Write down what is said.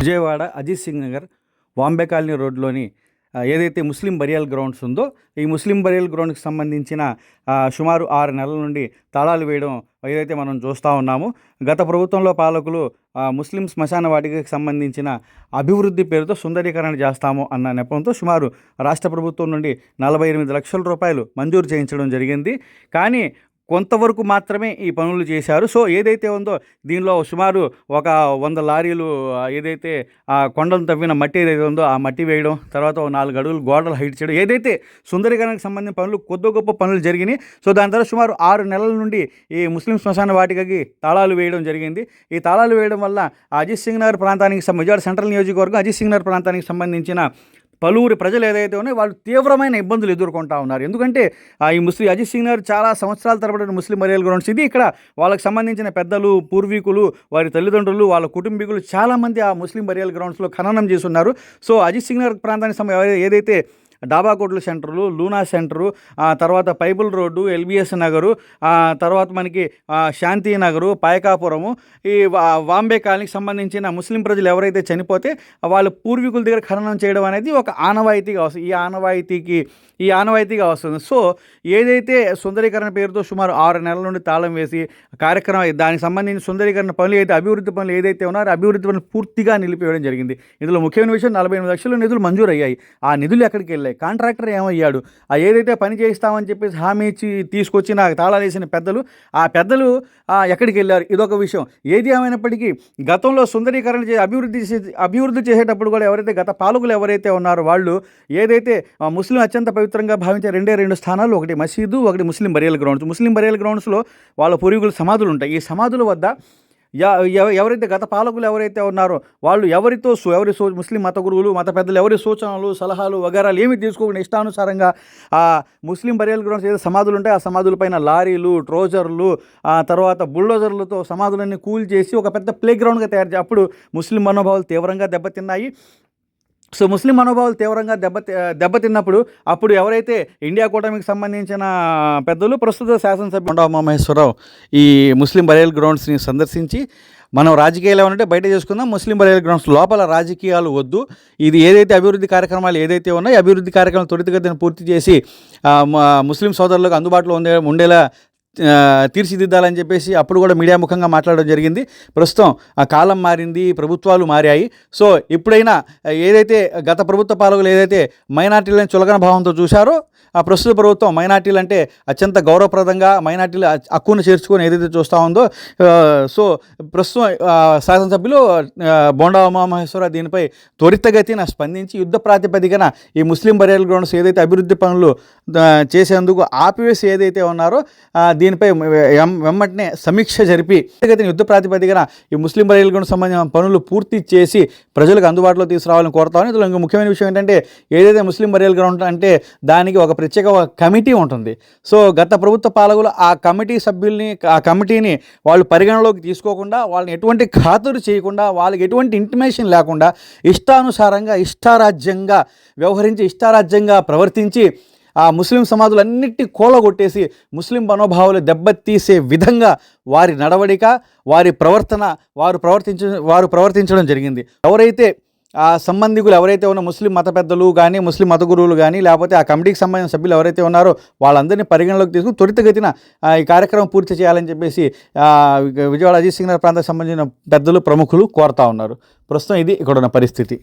Vijayawada Ajit Singh Nagar Vambay colony రోడ్లోని ఏదైతే ముస్లిం burial grounds ఉందో ఈ ముస్లిం బరియల్ గ్రౌండ్కి సంబంధించిన సుమారు ఆరు నెలల నుండి తాళాలు వేయడం ఏదైతే మనం చూస్తూ ఉన్నాము గత ప్రభుత్వంలో పాలకులు ముస్లిం శ్మశాన వాటికి సంబంధించిన అభివృద్ధి పేరుతో సుందరీకరణ చేస్తాము అన్న నెపంతో సుమారు రాష్ట్ర ప్రభుత్వం నుండి నలభై ఎనిమిది లక్షల రూపాయలు మంజూరు చేయించడం జరిగింది. కానీ కొంతవరకు మాత్రమే ఈ పనులు చేశారు. సో ఏదైతే ఉందో దీనిలో సుమారు ఒక వంద లారీలు ఏదైతే ఆ కొండలు తవ్విన మట్టి ఏదైతే ఉందో ఆ మట్టి వేయడం తర్వాత నాలుగు అడుగులు గోడలు హైట్ చేయడం ఏదైతే సుందరీకరణకు సంబంధించిన పనులు కొద్ది గొప్ప పనులు జరిగినాయి. సో దాని తర్వాత సుమారు ఆరు నెలల నుండి ఈ ముస్లిం శ్మశాన వాటికకి తాళాలు వేయడం జరిగింది. ఈ తాళాలు వేయడం వల్ల అజిత్ సింగ్ నగర్ ప్రాంతానికి విజయవాడ సెంట్రల్ నియోజకవర్గం అజిత్ సింగ్ నగర్ ప్రాంతానికి సంబంధించిన పలువురు ప్రజలు ఏదైతే ఉన్నాయో వాళ్ళు తీవ్రమైన ఇబ్బందులు ఎదుర్కొంటా ఉన్నారు. ఎందుకంటే ఆ, ఈ ముస్లిం అజిత్ సింగ్ గారు చాలా సంవత్సరాల తరబడి ముస్లిం మరియల్ గ్రౌండ్స్ ఇది. ఇక్కడ వాళ్ళకి సంబంధించిన పెద్దలు పూర్వీకులు వారి తల్లిదండ్రులు వాళ్ళ కుటుంబీకులు చాలామంది ఆ ముస్లిం బరియల్ గ్రౌండ్స్లో ఖననం చేసి ఉన్నారు సో అజిత్ సింగ్ నగర్ ప్రాంతానికి ఏదైతే డాబా కోట్ల సెంటర్లు లూనా సెంటరు తర్వాత పైపుల్ రోడ్డు ఎల్బిఎస్ నగరు తర్వాత మనకి శాంతి నగరు పాయకాపురము ఈ వా- వాంబే కాలనీకి సంబంధించిన ముస్లిం ప్రజలు ఎవరైతే చనిపోతే వాళ్ళ పూర్వీకుల దగ్గర ఖననం చేయడం అనేది ఒక ఆనవాయితీగా వస్తుంది ఈ ఆనవాయితీకి ఈ ఆనవాయితీగా వస్తుంది. సో ఏదైతే సుందరీకరణ పేరుతో సుమారు ఆరు నెలల నుండి తాళం వేసి కార్యక్రమం దానికి సంబంధించిన సుందరీకరణ పనులు అయితే అభివృద్ధి పనులు ఏదైతే ఉన్నారో అభివృద్ధి పనులు పూర్తిగా నిలిపివేయడం జరిగింది. ఇందులో ముఖ్యమైన విషయం నలభై ఎనిమిది లక్షల నిధులు మంజూరు అయ్యాయి ఆ నిధులు ఎక్కడికి వెళ్ళాయి? కాంట్రాక్టర్ ఏమయ్యాడు? ఆ ఏదైతే పని చేయిస్తామని చెప్పేసి హామీ ఇచ్చి తీసుకొచ్చి నాకు తాళాలు వేసిన పెద్దలు ఆ పెద్దలు ఎక్కడికి వెళ్ళారు? ఇదొక విషయం. ఏది ఏమైనప్పటికీ గతంలో సుందరీకరణ చే అభివృద్ధి అభివృద్ధి చేసేటప్పుడు కూడా ఎవరైతే గత పాలకులు ఎవరైతే ఉన్నారో వాళ్ళు ఏదైతే ముస్లిం అత్యంత పవిత్రంగా భావించే రెండే రెండు స్థానాలు ఒకటి మసీదు ఒకటి ముస్లిం బరియల్ గ్రౌండ్స్. ముస్లిం బరియల్ గ్రౌండ్స్లో వాళ్ళ పూర్వీకుల సమాధులు ఉంటాయి. ఈ సమాధుల వద్ద ఎవరైతే గత పాలకులు ఎవరైతే ఉన్నారో వాళ్ళు ఎవరితో ఎవరి సో ముస్లిం మత గురువులు మత పెద్దలు ఎవరి సూచనలు సలహాలు వగేరాలు ఏమి తీసుకోకుండా ఇష్టానుసారంగా ఆ ముస్లిం బరియల్ గ్రౌండ్స్ ఏదో సమాధులు ఉంటాయి ఆ సమాధులపైన లారీలు ట్రోజర్లు ఆ తర్వాత బుల్డోజర్లతో సమాధులన్నీ కూల్ చేసి ఒక పెద్ద ప్లే గ్రౌండ్గా తయారు చేసి అప్పుడు ముస్లిం మనోభావాలు తీవ్రంగా దెబ్బతిన్నాయి. సో ముస్లిం మనోభావాలు తీవ్రంగా దెబ్బ దెబ్బతిన్నప్పుడు అప్పుడు ఎవరైతే ఇండియా కూటమికి సంబంధించిన పెద్దలు ప్రస్తుత శాసనసభ్యులు ఉండవ మహేశ్వరరావు ఈ ముస్లిం బరేల్ గ్రౌండ్స్ని సందర్శించి మనం రాజకీయాలు ఏమంటే బయట చేసుకుందాం. ముస్లిం బరేల్ గ్రౌండ్స్ లోపల రాజకీయాలు వద్దు. ఇది ఏదైతే అభివృద్ధి కార్యక్రమాలు ఏదైతే ఉన్నాయో అభివృద్ధి కార్యక్రమాలు త్వరితగతిని పూర్తి చేసి ముస్లిం సోదరులకు అందుబాటులో ఉండే ఉండేలా తీర్చిదిద్దాలని చెప్పేసి అప్పుడు కూడా మీడియా ముఖంగా మాట్లాడడం జరిగింది. ప్రస్తుతం ఆ కాలం మారింది ప్రభుత్వాలు మారాయి. సో ఇప్పుడైనా ఏదైతే గత ప్రభుత్వ పాలకులు ఏదైతే మైనార్టీలను చులకన భావంతో చూశారో ఆ ప్రస్తుత ప్రభుత్వం మైనార్టీలు అంటే అత్యంత గౌరవప్రదంగా మైనార్టీలు హక్కును చేర్చుకొని ఏదైతే చూస్తూ ఉందో సో ప్రస్తుతం శాసనసభ్యులు బోండా ఉమామహేశ్వర దీనిపై త్వరితగతిన స్పందించి యుద్ధ ప్రాతిపదికన ఈ ముస్లిం బరియల్ గ్రౌండ్స్ ఏదైతే అభివృద్ధి పనులు చేసేందుకు ఆపివేసి ఏదైతే ఉన్నారో దీనిపై వెం- వెంబటనే సమీక్ష జరిపి త్వరితగతిన యుద్ధ ప్రాతిపదికన ఈ ముస్లిం బరియల్ గ్రౌండ్ సంబంధించిన పనులు పూర్తి చేసి ప్రజలకు అందుబాటులో తీసుకురావాలని కోరుతామని ఇందులో ఇంకో ముఖ్యమైన విషయం ఏంటంటే ఏదైతే ముస్లిం బరియల్ గ్రౌండ్ అంటే దానికి ఒక ప్రత్యేక కమిటీ ఉంటుంది. సో గత ప్రభుత్వ పాలకులు ఆ కమిటీ సభ్యుల్ని ఆ కమిటీని వాళ్ళు పరిగణలోకి తీసుకోకుండా వాళ్ళని ఎటువంటి ఖాతరు చేయకుండా వాళ్ళకి ఎటువంటి ఇంటిమేషన్ లేకుండా ఇష్టానుసారంగా ఇష్టారాజ్యంగా వ్యవహరించి ఇష్టారాజ్యంగా ప్రవర్తించి ఆ ముస్లిం సమాజులన్నిటి కూలగొట్టేసి ముస్లిం మనోభావాలు దెబ్బతీసే విధంగా వారి నడవడిక వారి ప్రవర్తన వారు ప్రవర్తించ వారు ప్రవర్తించడం జరిగింది. ఎవరైతే ఆ సంబంధికులు ఎవరైతే ఉన్న ముస్లిం మత పెద్దలు కానీ ముస్లిం మత గురువులు కానీ లేకపోతే ఆ కమిటీకి సంబంధించిన సభ్యులు ఎవరైతే ఉన్నారో వాళ్ళందరినీ పరిగణలోకి తీసుకుని త్వరితగతిన ఈ కార్యక్రమం పూర్తి చేయాలని చెప్పేసి విజయవాడ అజిత్ సింగ్ నగర్ ప్రాంతానికి సంబంధించిన పెద్దలు ప్రముఖులు కోరుతా ఉన్నారు. ప్రస్తుతం ఇది ఇక్కడ ఉన్న పరిస్థితి.